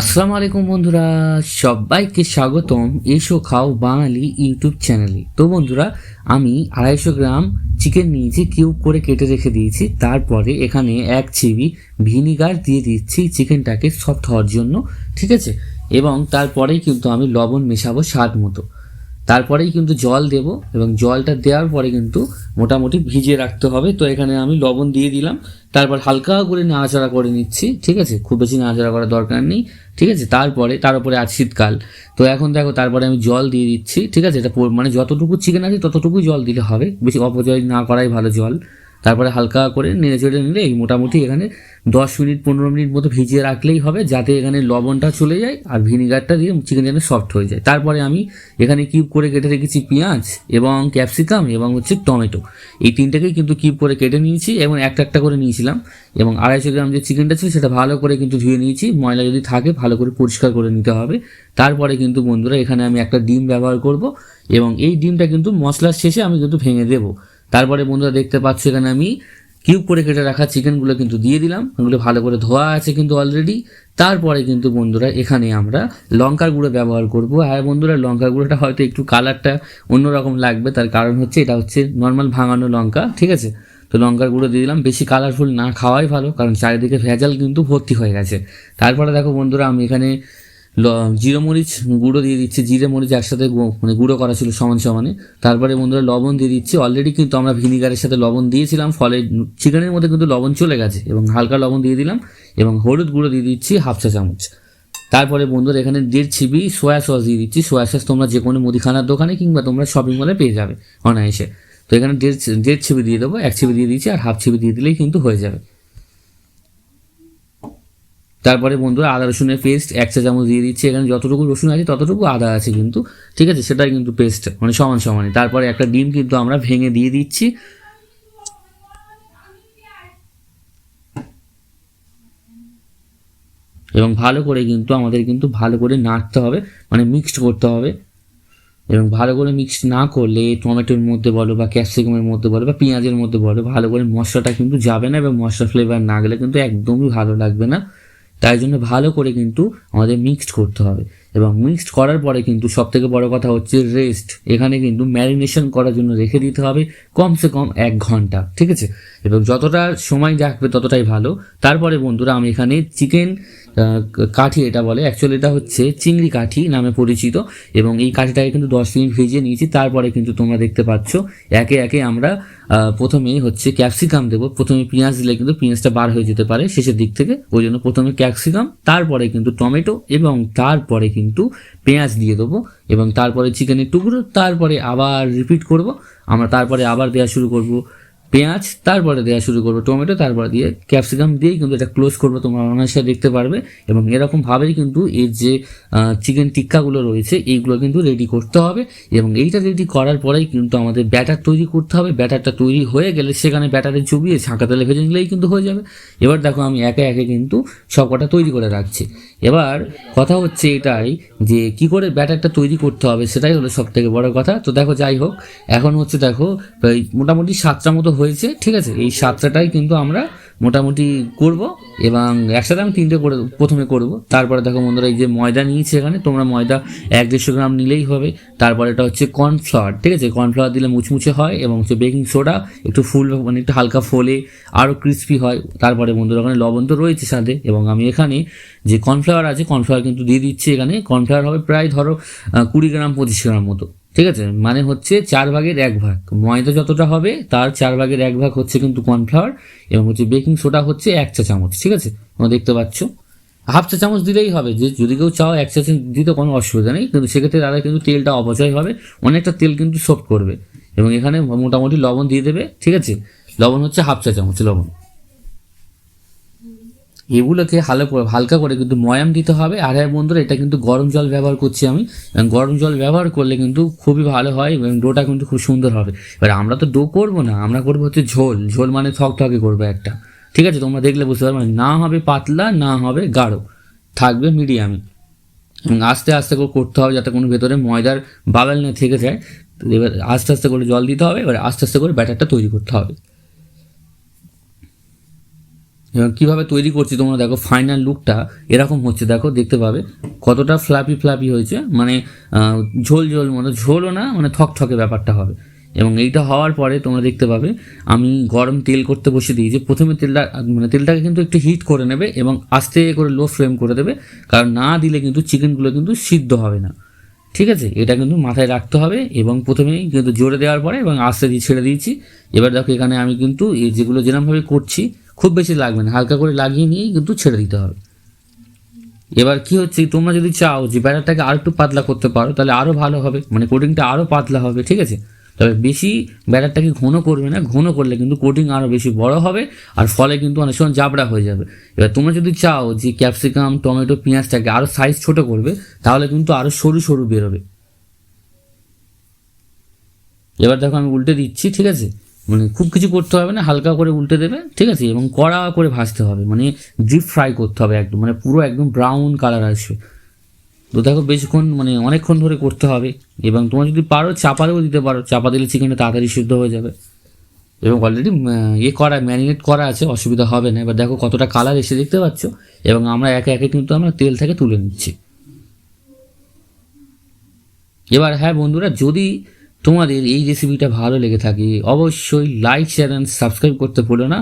আসসালামু আলাইকুম বন্ধুরা, সবাইকে স্বাগতম এসো খাও বাঙালি ইউটিউব চ্যানেলে। তো বন্ধুরা, আমি আড়াইশো গ্রাম চিকেন নিয়েছি, কিউব করে কেটে রেখে দিয়েছি, তারপরে এখানে এক চিবি ভিনিগার দিয়ে দিচ্ছি চিকেনটাকে সফট হওয়ার জন্য, ঠিক আছে? এবং তারপরেই কিন্তু আমি লবণ মেশাবো স্বাদ মতো। তারপরেই কিন্তু জল দেব এবং জলটা দেওয়ার পরে কিন্তু মোটামুটি ভিজিয়ে রাখতে হবে। তো এখানে আমি লবণ দিয়ে দিলাম। তারপর হালকা করে নাড়াচাড়া করে নিচ্ছি, ঠিক আছে? খুব বেশি নাড়াচাড়া করার দরকার নেই, ঠিক আছে? তারপরে, তার উপরে আর শীতকাল। তো এখন দেখো, তারপরে আমি জল দিয়ে দিচ্ছি, ঠিক আছে? এটা মানে যতটুকু চিকেন আছে, ততটুকুই জল দিলে হবে। বেশি অপচয় না করাই ভালো জল। তারপরে হালকা করে নেড়ে চেড়ে নিলে এই মোটামুটি এখানে দশ মিনিট, পনেরো মিনিট মতো ভিজিয়ে রাখলেই হবে, যাতে এখানে লবণটা চলে যায় আর ভিনিগারটা দিয়ে চিকেন যেন সফট হয়ে যায়। তারপরে আমি এখানে কিউব করে কেটে রেখেছি পেঁয়াজ এবং ক্যাপসিকাম এবং হচ্ছে টমেটো। এই তিনটাকেই কিন্তু কিউব করে কেটে নিয়েছি এবং একটা একটা করে নিয়েছিলাম এবং আড়াইশো গ্রাম যে চিকেনটা ছিল সেটা ভালো করে কিন্তু ধুয়ে নিয়েছি। ময়লা যদি থাকে ভালো করে পরিষ্কার করে নিতে হবে। তারপরে কিন্তু বন্ধুরা এখানে আমি একটা ডিম ব্যবহার করব এবং এই ডিমটা কিন্তু মশলার শেষে আমি কিন্তু ভেঙে দেবো। তারপরে বন্ধুরা দেখতে পাচ্ছ এখানে আমি কিউব করে কেটে রাখা চিকেনগুলো কিন্তু দিয়ে দিলাম। ওগুলো ভালো করে ধোয়া আছে কিন্তু অলরেডি তারপরে কিন্তু বন্ধুরা এখানে আমরা লঙ্কার গুঁড়ো ব্যবহার করব। আর বন্ধুরা লঙ্কার গুঁড়োটা হয়তো একটু কালারটা অন্যরকম লাগবে, তার কারণ হচ্ছে এটা হচ্ছে নর্মাল ভাঙানো লঙ্কা, ঠিক আছে? তো লঙ্কার গুঁড়ো দিয়ে দিলাম। বেশি কালারফুল না খাওয়াই ভালো, কারণ চারিদিকে ভেজাল কিন্তু ভর্তি হয়ে গেছে। তারপরে দেখো বন্ধুরা আমি এখানে জিরে মরিচ গুঁড়ো দিয়ে দিচ্ছি। জিরে মরিচ একসাথে মানে গুঁড়ো করা ছিল সমান সমানে। তারপরে বন্ধুরা লবণ দিয়ে দিচ্ছি। অলরেডি কিন্তু আমরা ভিনিগারের সাথে লবণ দিয়েছিলাম। ফলে চিকেনের মধ্যে কিন্তু লবণ চলে গেছে এবং হালকা লবণ দিয়ে দিলাম এবং হলুদ গুঁড়ো দিয়ে দিচ্ছি হাফ চা চামচ। তারপরে বন্ধুরা এখানে দেড় ছিবি সোয়া সস দিয়ে দিচ্ছি। সোয়া সস তোমরা যে কোনো মুদিখানার দোকানে কিংবা তোমরা শপিং মলে পেয়ে যাবে অনায়াসে। তো এখানে দেড় দেড় ছিবি দিয়ে দেবো, এক ছিবি দিয়ে দিচ্ছি আর হাফ ছিবি দিয়ে দিলেই কিন্তু হয়ে যাবে। তারপরে বন্ধুরা আদা, রসুনের পেস্ট এক চা চামচ দিয়ে দিচ্ছি। এখানে যতটুকু রসুন আছে, ততটুকু আদা আছে কিন্তু। ঠিক আছে? সেটাই কিন্তু পেস্ট মানে সমান সমানই। তারপরে একটা ডিম কিন্তু আমরা ভেঙে দিয়ে দিচ্ছি। এবং ভালো করে কিন্তু আমাদের কিন্তু ভালো করে নাড়তে হবে মানে মিক্সড করতে হবে। এবং ভালো করে মিক্সড না করলে টমেটোর মধ্যে বলো বা ক্যাপসিকামের মধ্যে বলো বা পেঁয়াজের মধ্যে বলো, ভালো করে মশলাটা কিন্তু যাবে না এবং মশলা ফ্লেভার না গেলে কিন্তু একদমই ভালো লাগবে না। তাই জন্য ভালো করে কিন্তু আমাদের মিক্সড করতে হবে। এবং মিক্সড করার পরে কিন্তু সব থেকে বড় কথা হচ্ছে রেস্ট এখানে কিন্তু ম্যারিনেশন করার জন্য রেখে দিতে হবে কমসে কম এক ঘণ্টা, ঠিক আছে? এবং যতটা সময় রাখবে ততটাই ভালো। তারপরে বন্ধুরা, আমি এখানে চিকেন কাঠি এটা বলে। অ্যাকচুয়ালি এটা হচ্ছে চিংড়ি কাঠি নামে পরিচিত এবং এই কাঠিটাকে কিন্তু দশ মিনিট ভিজিয়ে নিয়েছি। তারপরে কিন্তু তোমরা দেখতে পাচ্ছ, একে একে আমরা প্রথমে হচ্ছে ক্যাপসিকাম দেবো। প্রথমে পেঁয়াজ দিলে কিন্তু পেঁয়াজটা বার হয়ে যেতে পারে শেষের দিক থেকে, ওই জন্য প্রথমে ক্যাপসিকাম তারপরে কিন্তু টমেটো এবং তারপরে কিন্তু পেঁয়াজ দিয়ে দেবো এবং তারপরে চিকেনের টুকরো, তারপরে আবার রিপিট করব। আমরা তারপরে আবার দেওয়া শুরু করব। পেঁয়াজ, তারপরে দেওয়া শুরু করব টমেটো, তারপরে দিয়ে ক্যাপসিকাম দিয়েই কিন্তু এটা ক্লোজ করব, তোমরা অনায়াসে দেখতে পারবে। এবং এরকমভাবেই কিন্তু এর যে চিকেন টিক্কাগুলো রয়েছে, এইগুলো কিন্তু রেডি করতে হবে। এবং এইটা রেডি করার পরেই কিন্তু আমাদের ব্যাটার তৈরি করতে হবে। ব্যাটারটা তৈরি হয়ে গেলে সেখানে ব্যাটারে চুবিয়ে ছাঁকা তেলে ভেজে নিলেই কিন্তু হয়ে যাবে। এবার দেখো আমি একে একে কিন্তু সব কটা তৈরি করে রাখছি। এবার কথা হচ্ছে এটাই যে কি করে ব্যাটারটা তৈরি করতে হবে সেটাই হলো সব থেকে বড় কথা। তো দেখো যাই হোক, এখন হচ্ছে দেখো মোটামুটি সাতটা মতো হয়েছে, ঠিক আছে? এই সাতটাটাই কিন্তু আমরা মোটামুটি করব এবং একসাথে আমি তিনটে করে, প্রথমে করব। তারপরে দেখো বন্ধুরা, এই যে ময়দা নিয়েছি এখানে, তোমরা ময়দা এক দেড়শো গ্রাম নিলেই হবে। তারপরে এটা হচ্ছে কর্নফ্লাওয়ার, ঠিক আছে? কর্নফ্লাওয়ার দিলে মুচমুচে হয় এবং হচ্ছে বেকিং সোডা, একটু ফুল মানে একটু হালকা ফোলে, আরও ক্রিস্পি হয়। তারপরে বন্ধুরা, ওখানে লবণ তো রয়েছে সাথে এবং আমি এখানে যে কর্নফ্লাওয়ার আছে, কর্নফ্লাওয়ার কিন্তু দিয়ে দিচ্ছি এখানে। কর্নফ্লাওয়ার হবে প্রায় ধরো কুড়ি গ্রাম, পঁচিশ গ্রাম মতো। ঠিক আছে? মানে হচ্ছে চার ভাগের এক ভাগ। ময়দা যতটা হবে, তার চার ভাগের এক ভাগ হচ্ছে কিন্তু কর্নফ্লাওয়ার এবং হচ্ছে বেকিং সোডা হচ্ছে এক চা চামচ, ঠিক আছে? তোমরা দেখতে পাচ্ছ? হাফ চা চামচ দিলেই হবে। যে যদি কেউ চাও এক চা চামচ দিতে কোনো অসুবিধা নেই, কিন্তু সেক্ষেত্রে তাদের কিন্তু তেলটা অপচয় হবে। অনেকটা তেল কিন্তু সোপ করবে। এবং এখানে মোটামুটি লবণ দিয়ে দেবে, ঠিক আছে? লবণ হচ্ছে হাফ চা চামচ, লবণ। এগুলোকে হালকা করে হালকা করে কিন্তু ময়াম দিতে হবে। আর হ্যাঁ বন্ধুরা, এটা কিন্তু গরম জল ব্যবহার করছি আমি। গরম জল ব্যবহার করলে কিন্তু খুবই ভালো হয় এবং ডোটা কিন্তু খুব সুন্দর হবে। এবার আমরা তো ডো করব না, আমরা করব হচ্ছে ঝোল। ঝোল মানে থকথকে করব একটা। ঠিক আছে? তোমরা দেখলে বুঝতে পারবে। না হবে পাতলা, না হবে গাঢ়। থাকবে মিডিয়ামে এবং আস্তে আস্তে করে করতে হবে যাতে কোনো ভেতরে ময়দার বাবেল না থেকে যায়। এবার আস্তে আস্তে করে জল দিতে হবে। এবার আস্তে আস্তে করে ব্যাটারটা তৈরি করতে হবে। এবার কীভাবে তৈরি করছি তোমরা দেখো ফাইনাল লুকটা এরকম হচ্ছে, দেখো, দেখতে পাবে। কতটা ফ্লাপি ফ্লাপি হয়েছে মানে ঝোল ঝোল মতো, ঝোলও না মানে থকথকে ব্যাপারটা হবে। এবং এইটা হওয়ার পরে তোমরা দেখতে পাবে, আমি গরম তেল করতে বসে দিয়েছি। প্রথমে তেলটা মানে তেলটাকে কিন্তু একটু হিট করে নেবে এবং আস্তে করে লো ফ্লেম করে দেবে, কারণ না দিলে কিন্তু চিকেনগুলো কিন্তু সিদ্ধ হবে না। ঠিক আছে? এটা কিন্তু মাথায় রাখতে হবে এবং প্রথমেই কিন্তু জোরে দেওয়ার পরে এবং আস্তে দিয়ে ছেড়ে দিয়েছি। এবার দেখো, এখানে আমি কিন্তু এই যেগুলো যেরকমভাবে করছি খুব বেশি লাগবে না, হালকা করে লাগিয়ে নিয়েই কিন্তু ছেড়ে দিতে হবে। এবার কি হচ্ছে, তোমরা যদি চাও যে ব্যাটারটাকে আর একটু পাতলা করতে পারো, তাহলে আরও ভালো হবে মানে কোটিংটা আরও পাতলা হবে, ঠিক আছে? তবে বেশি ব্যাটারটাকে ঘন করবে না, ঘন করলে কিন্তু কোটিং আরও বেশি বড় হবে, আর ফলে কিন্তু অনেক সময় জাবড়া হয়ে যাবে। এবার তোমরা যদি চাও যে ক্যাপসিকাম, টমেটো, পেঁয়াজটাকে আরও সাইজ ছোট করবে, তাহলে কিন্তু আরও সরু সরু বেরোবে। এবার দেখো আমি উল্টে দিচ্ছি, ঠিক আছে? মানে খুব কিছু করতে হবে না, হালকা করে উল্টে দেবে, ঠিক আছে? এবং কড়া করে ভাজতে হবে মানে ডিপ ফ্রাই করতে হবে একদম মানে পুরো একদম ব্রাউন কালার আসবে। তো দেখো বেশিক্ষণ মানে অনেকক্ষণ ধরে করতে হবে, এবং তোমার যদি পারো, চাপাতেও দিতে পারো, চাপা দিলে চিকেনটা তাড়াতাড়ি সিদ্ধ হয়ে যাবে। এবং অলরেডি ইয়ে করা ম্যারিনেট করা আছে, অসুবিধা হবে না। এবার দেখো কতটা কালার এসে দেখতে পাচ্ছ, এবং আমরা একে একে কিন্তু আমরা তেল থেকে তুলে নিচ্ছি। এবার হ্যাঁ বন্ধুরা, যদি তোমাদের এই রেসিপিটা ভালো লেগে থাকে অবশ্যই লাইক শেয়ার অ্যান্ড সাবস্ক্রাইব করতে ভুলো না।